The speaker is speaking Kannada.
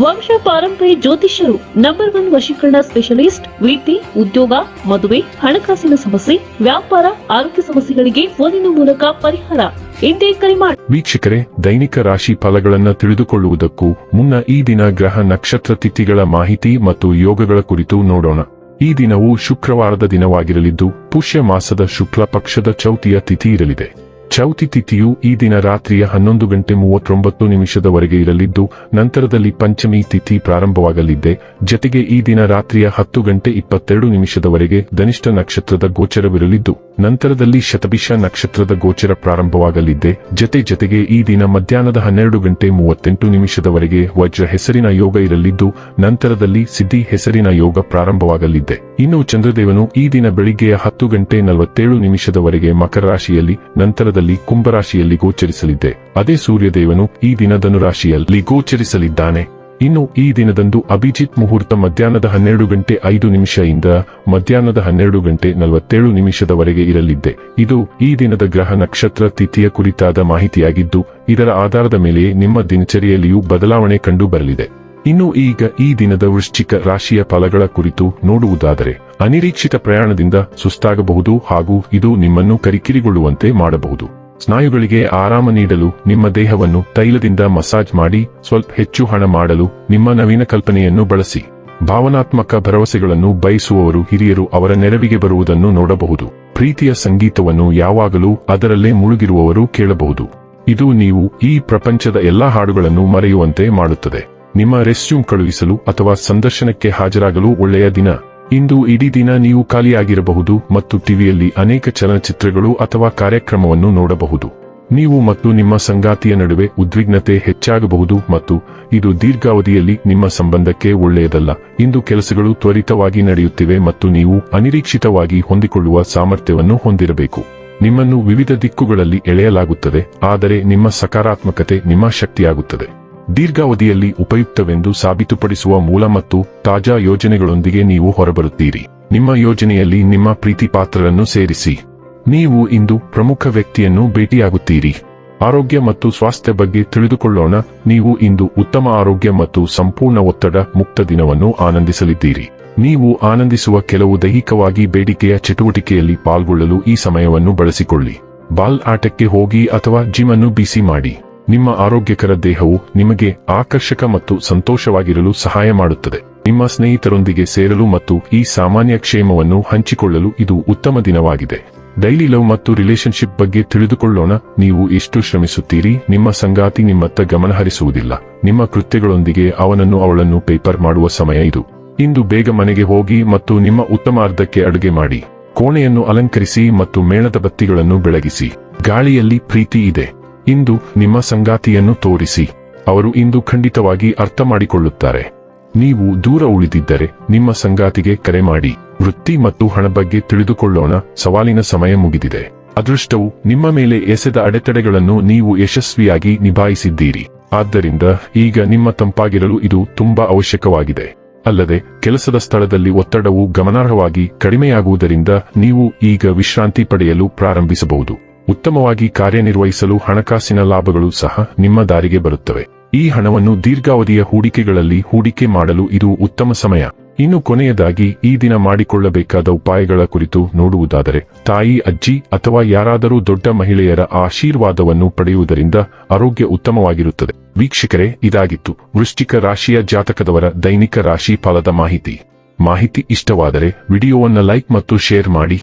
ವಂಶ ಪಾರಂಪರ್ಯ ಜ್ಯೋತಿಷ್ಯರು ನಂಬರ್ ಒನ್ ವಶೀಕರಣ ಸ್ಪೆಷಲಿಸ್ಟ್ ವೃತ್ತಿ ಉದ್ಯೋಗ, ಮದುವೆ, ಹಣಕಾಸಿನ ಸಮಸ್ಯೆ, ವ್ಯಾಪಾರ, ಆರೋಗ್ಯ ಸಮಸ್ಯೆಗಳಿಗೆ ಫೋನಿನ ಮೂಲಕ ಪರಿಹಾರ. ಎಂದೇ ಕರೆ ಮಾಡಿ ವೀಕ್ಷಕರೇ, ದೈನಿಕ ರಾಶಿ ಫಲಗಳನ್ನು ತಿಳಿದುಕೊಳ್ಳುವುದಕ್ಕೂ ಮುನ್ನ ಈ ದಿನ ಗ್ರಹ ನಕ್ಷತ್ರ ತಿಥಿಗಳ ಮಾಹಿತಿ ಮತ್ತು ಯೋಗಗಳ ಕುರಿತು ನೋಡೋಣ. ಈ ದಿನವು ಶುಕ್ರವಾರದ ದಿನವಾಗಿರಲಿದ್ದು, ಪುಷ್ಯ ಮಾಸದ ಶುಕ್ಲ ಪಕ್ಷದ ಚೌತಿಯ ತಿಥಿ ಇರಲಿದೆ. ಚೌತಿ ತಿಥಿಯು ಈ ದಿನ ರಾತ್ರಿಯ ಹನ್ನೊಂದು ಗಂಟೆ ಮೂವತ್ತೊಂಬತ್ತು ನಿಮಿಷದವರೆಗೆ ಇರಲಿದ್ದು, ನಂತರದಲ್ಲಿ ಪಂಚಮಿ ತಿಥಿ ಪ್ರಾರಂಭವಾಗಲಿದ್ದೆ ಜತೆಗೆ ಈ ದಿನ ರಾತ್ರಿಯ ಹತ್ತು ಗಂಟೆ ಇಪ್ಪತ್ತೆರಡು ನಿಮಿಷದವರೆಗೆ ಧನಿಷ್ಠ ನಕ್ಷತ್ರದ ಗೋಚರವಿರಲಿದ್ದು, ನಂತರದಲ್ಲಿ ಶತಭಿಷ ನಕ್ಷತ್ರದ ಗೋಚರ ಪ್ರಾರಂಭವಾಗಲಿದ್ದೆ ಜತೆ ಜತೆಗೆ ಈ ದಿನ ಮಧ್ಯಾಹ್ನದ ಹನ್ನೆರಡು ಗಂಟೆ ಮೂವತ್ತೆಂಟು ನಿಮಿಷದವರೆಗೆ ವಜ್ರ ಹೆಸರಿನ ಯೋಗ ಇರಲಿದ್ದು, ನಂತರದಲ್ಲಿ ಸಿದ್ಧಿ ಹೆಸರಿನ ಯೋಗ ಪ್ರಾರಂಭವಾಗಲಿದ್ದೆ ಇನ್ನು ಚಂದ್ರದೇವನು ಈ ದಿನ ಬೆಳಿಗ್ಗೆಯ ಹತ್ತು ಗಂಟೆ ನಲವತ್ತೇಳು ನಿಮಿಷದವರೆಗೆ ಮಕರ ರಾಶಿಯಲ್ಲಿ, ನಂತರದಲ್ಲಿ ಕುಂಭರಾಶಿಯಲ್ಲಿ ಗೋಚರಿಸಲಿದ್ದೆ. ಅದೇ ಸೂರ್ಯದೇವನು ಈ ದಿನ ಧನುರಾಶಿಯಲ್ಲಿ ಗೋಚರಿಸಲಿದ್ದಾನೆ. ಇನ್ನು ಈ ದಿನದಂದು ಅಭಿಜಿತ್ ಮುಹೂರ್ತ ಮಧ್ಯಾಹ್ನದ ಹನ್ನೆರಡು ಗಂಟೆ ಐದು ನಿಮಿಷದಿಂದ ಮಧ್ಯಾಹ್ನದ ಹನ್ನೆರಡು ಗಂಟೆ ನಲವತ್ತೇಳು ನಿಮಿಷದವರೆಗೆ ಇರಲಿದ್ದೆ. ಇದು ಈ ದಿನದ ಗ್ರಹ ನಕ್ಷತ್ರ ತಿಥಿಯ ಕುರಿತಾದ ಮಾಹಿತಿಯಾಗಿದ್ದು, ಇದರ ಆಧಾರದ ಮೇಲೆಯೇ ನಿಮ್ಮ ದಿನಚರಿಯಲ್ಲಿಯೂ ಬದಲಾವಣೆ ಕಂಡು ಬರಲಿದೆ ಇನ್ನು ಈಗ ಈ ದಿನದ ವೃಶ್ಚಿಕ ರಾಶಿಯ ಫಲಗಳ ಕುರಿತು ನೋಡುವುದಾದರೆ, ಅನಿರೀಕ್ಷಿತ ಪ್ರಯಾಣದಿಂದ ಸುಸ್ತಾಗಬಹುದು ಹಾಗೂ ಇದು ನಿಮ್ಮನ್ನು ಕರಿಕಿರಿಗೊಳ್ಳುವಂತೆ ಮಾಡಬಹುದು. ಸ್ನಾಯುಗಳಿಗೆ ಆರಾಮ ನೀಡಲು ನಿಮ್ಮ ದೇಹವನ್ನು ತೈಲದಿಂದ ಮಸಾಜ್ ಮಾಡಿ, ಸ್ವಲ್ಪ ಹೆಚ್ಚು ಹಣ ಮಾಡಲು ನಿಮ್ಮ ನವೀನ ಕಲ್ಪನೆಯನ್ನು ಬಳಸಿ. ಭಾವನಾತ್ಮಕ ಭರವಸೆಗಳನ್ನು ಬಯಸುವವರು ಹಿರಿಯರು ಅವರ ನೆರವಿಗೆ ಬರುವುದನ್ನು ನೋಡಬಹುದು. ಪ್ರೀತಿಯ ಸಂಗೀತವನ್ನು ಯಾವಾಗಲೂ ಅದರಲ್ಲೇ ಮುಳುಗಿರುವವರು ಕೇಳಬಹುದು. ಇದು ನೀವು ಈ ಪ್ರಪಂಚದ ಎಲ್ಲಾ ಹಾಡುಗಳನ್ನು ಮರೆಯುವಂತೆ ಮಾಡುತ್ತದೆ. ನಿಮ್ಮ ರೆಸ್ಯೂಮ್ ಕಳುಹಿಸಲು ಅಥವಾ ಸಂದರ್ಶನಕ್ಕೆ ಹಾಜರಾಗಲು ಒಳ್ಳೆಯ ದಿನ. ಇಂದು ಇಡೀ ದಿನ ನೀವು ಖಾಲಿಯಾಗಿರಬಹುದು ಮತ್ತು ಟಿವಿಯಲ್ಲಿ ಅನೇಕ ಚಲನಚಿತ್ರಗಳು ಅಥವಾ ಕಾರ್ಯಕ್ರಮವನ್ನು ನೋಡಬಹುದು. ನೀವು ಮತ್ತು ನಿಮ್ಮ ಸಂಗಾತಿಯ ನಡುವೆ ಉದ್ವಿಗ್ನತೆ ಹೆಚ್ಚಾಗಬಹುದು ಮತ್ತು ಇದು ದೀರ್ಘಾವಧಿಯಲ್ಲಿ ನಿಮ್ಮ ಸಂಬಂಧಕ್ಕೆ ಒಳ್ಳೆಯದಲ್ಲ. ಇಂದು ಕೆಲಸಗಳು ತ್ವರಿತವಾಗಿ ನಡೆಯುತ್ತಿವೆ ಮತ್ತು ನೀವು ಅನಿರೀಕ್ಷಿತವಾಗಿ ಹೊಂದಿಕೊಳ್ಳುವ ಸಾಮರ್ಥ್ಯವನ್ನು ಹೊಂದಿರಬೇಕು. ನಿಮ್ಮನ್ನು ವಿವಿಧ ದಿಕ್ಕುಗಳಲ್ಲಿ ಎಳೆಯಲಾಗುತ್ತದೆ, ಆದರೆ ನಿಮ್ಮ ಸಕಾರಾತ್ಮಕತೆ ನಿಮ್ಮ ಶಕ್ತಿಯಾಗುತ್ತದೆ. ದೀರ್ಘಾವಧಿಯಲ್ಲಿ ಉಪಯುಕ್ತವೆಂದು ಸಾಬೀತುಪಡಿಸುವ ಮೂಲ ಮತ್ತು ತಾಜಾ ಯೋಜನೆಗಳೊಂದಿಗೆ ನೀವು ಹೊರಬರುತ್ತೀರಿ. ನಿಮ್ಮ ಯೋಜನೆಯಲ್ಲಿ ನಿಮ್ಮ ಪ್ರೀತಿಪಾತ್ರರನ್ನು ಸೇರಿಸಿ. ನೀವು ಇಂದು ಪ್ರಮುಖ ವ್ಯಕ್ತಿಯನ್ನು ಭೇಟಿಯಾಗುತ್ತೀರಿ. ಆರೋಗ್ಯ ಮತ್ತು ಸ್ವಾಸ್ಥ್ಯ ಬಗ್ಗೆ ತಿಳಿದುಕೊಳ್ಳೋಣ. ನೀವು ಇಂದು ಉತ್ತಮ ಆರೋಗ್ಯ ಮತ್ತು ಸಂಪೂರ್ಣ ಒತ್ತಡ ಮುಕ್ತ ದಿನವನ್ನು ಆನಂದಿಸಲಿದ್ದೀರಿ. ನೀವು ಆನಂದಿಸುವ ಕೆಲವು ದೈಹಿಕವಾಗಿ ಬೇಡಿಕೆಯ ಚಟುವಟಿಕೆಯಲ್ಲಿ ಪಾಲ್ಗೊಳ್ಳಲು ಈ ಸಮಯವನ್ನು ಬಳಸಿಕೊಳ್ಳಿ. ಬಾಲ್ ಆಟಕ್ಕೆ ಹೋಗಿ ಅಥವಾ ಜಿಮ್ ಅನ್ನು ಬಿಸಿ ಮಾಡಿ. ನಿಮ್ಮ ಆರೋಗ್ಯಕರ ದೇಹವು ನಿಮಗೆ ಆಕರ್ಷಕ ಮತ್ತು ಸಂತೋಷವಾಗಿರಲು ಸಹಾಯ ಮಾಡುತ್ತದೆ. ನಿಮ್ಮ ಸ್ನೇಹಿತರೊಂದಿಗೆ ಸೇರಲು ಮತ್ತು ಈ ಸಾಮಾನ್ಯ ಕ್ಷೇಮವನ್ನು ಹಂಚಿಕೊಳ್ಳಲು ಇದು ಉತ್ತಮ ದಿನವಾಗಿದೆ. ಡೈಲಿ ಲವ್ ಮತ್ತು ರಿಲೇಶನ್ಶಿಪ್ ಬಗ್ಗೆ ತಿಳಿದುಕೊಳ್ಳೋಣ. ನೀವು ಎಷ್ಟು ಶ್ರಮಿಸುತ್ತೀರಿ? ನಿಮ್ಮ ಸಂಗಾತಿ ನಿಮ್ಮತ್ತ ಗಮನ ಹರಿಸುವುದಿಲ್ಲ. ನಿಮ್ಮ ಕೃತ್ಯಗಳೊಂದಿಗೆ ಅವನನ್ನು ಅವಳನ್ನು ಪೇಪರ್ ಮಾಡುವ ಸಮಯ ಇದು. ಇಂದು ಬೇಗ ಮನೆಗೆ ಹೋಗಿ ಮತ್ತು ನಿಮ್ಮ ಉತ್ತಮ ಅರ್ಧಕ್ಕೆ ಅಡುಗೆ ಮಾಡಿ. ಕೋಣೆಯನ್ನು ಅಲಂಕರಿಸಿ ಮತ್ತು ಮೇಣದ ಬತ್ತಿಗಳನ್ನು ಬೆಳಗಿಸಿ. ಗಾಳಿಯಲ್ಲಿ ಪ್ರೀತಿ ಇದೆ. ಇಂದು ನಿಮ್ಮ ಸಂಗಾತಿಯನ್ನು ತೋರಿಸಿ. ಅವರು ಇಂದು ಖಂಡಿತವಾಗಿ ಅರ್ಥ ಮಾಡಿಕೊಳ್ಳುತ್ತಾರೆ ನೀವು ದೂರ ಉಳಿದಿದ್ದರೆ ನಿಮ್ಮ ಸಂಗಾತಿಗೆ ಕರೆ ಮಾಡಿ. ವೃತ್ತಿ ಮತ್ತು ಹಣ ಬಗ್ಗೆ ತಿಳಿದುಕೊಳ್ಳೋಣ. ಸವಾಲಿನ ಸಮಯ ಮುಗಿದಿದೆ. ಅದೃಷ್ಟವು ನಿಮ್ಮ ಮೇಲೆ ಎಸೆದ ಅಡೆತಡೆಗಳನ್ನು ನೀವು ಯಶಸ್ವಿಯಾಗಿ ನಿಭಾಯಿಸಿದ್ದೀರಿ. ಆದ್ದರಿಂದ ಈಗ ನಿಮ್ಮ ತಂಪಾಗಿರಲು ಇದು ತುಂಬಾ ಅವಶ್ಯಕವಾಗಿದೆ. ಅಲ್ಲದೆ ಕೆಲಸದ ಸ್ಥಳದಲ್ಲಿ ಒತ್ತಡವು ಗಮನಾರ್ಹವಾಗಿ ಕಡಿಮೆಯಾಗುವುದರಿಂದ ನೀವು ಈಗ ವಿಶ್ರಾಂತಿ ಪಡೆಯಲು ಪ್ರಾರಂಭಿಸಬಹುದು. ಉತ್ತಮವಾಗಿ ಕಾರ್ಯನಿರ್ವಹಿಸಲು ಹಣಕಾಸಿನ ಲಾಭಗಳು ಸಹ ನಿಮ್ಮ ದಾರಿಗೆ ಬರುತ್ತವೆ. ಈ ಹಣವನ್ನು ದೀರ್ಘಾವಧಿಯ ಹೂಡಿಕೆಗಳಲ್ಲಿ ಹೂಡಿಕೆ ಮಾಡಲು ಇದು ಉತ್ತಮ ಸಮಯ. ಇನ್ನು ಕೊನೆಯದಾಗಿ, ಈ ದಿನ ಮಾಡಿಕೊಳ್ಳಬೇಕಾದ ಉಪಾಯಗಳ ಕುರಿತು ನೋಡುವುದಾದರೆ, ತಾಯಿ, ಅಜ್ಜಿ ಅಥವಾ ಯಾರಾದರೂ ದೊಡ್ಡ ಮಹಿಳೆಯರ ಆಶೀರ್ವಾದವನ್ನು ಪಡೆಯುವುದರಿಂದ ಆರೋಗ್ಯ ಉತ್ತಮವಾಗಿರುತ್ತದೆ. ವೀಕ್ಷಕರೇ, ಇದಾಗಿತ್ತು ವೃಶ್ಚಿಕ ರಾಶಿಯ ಜಾತಕದವರ ದೈನಿಕ ರಾಶಿ ಫಲದ ಮಾಹಿತಿ. ಮಾಹಿತಿ ಇಷ್ಟವಾದರೆ ವಿಡಿಯೋವನ್ನು ಲೈಕ್ ಮತ್ತು ಶೇರ್ ಮಾಡಿ.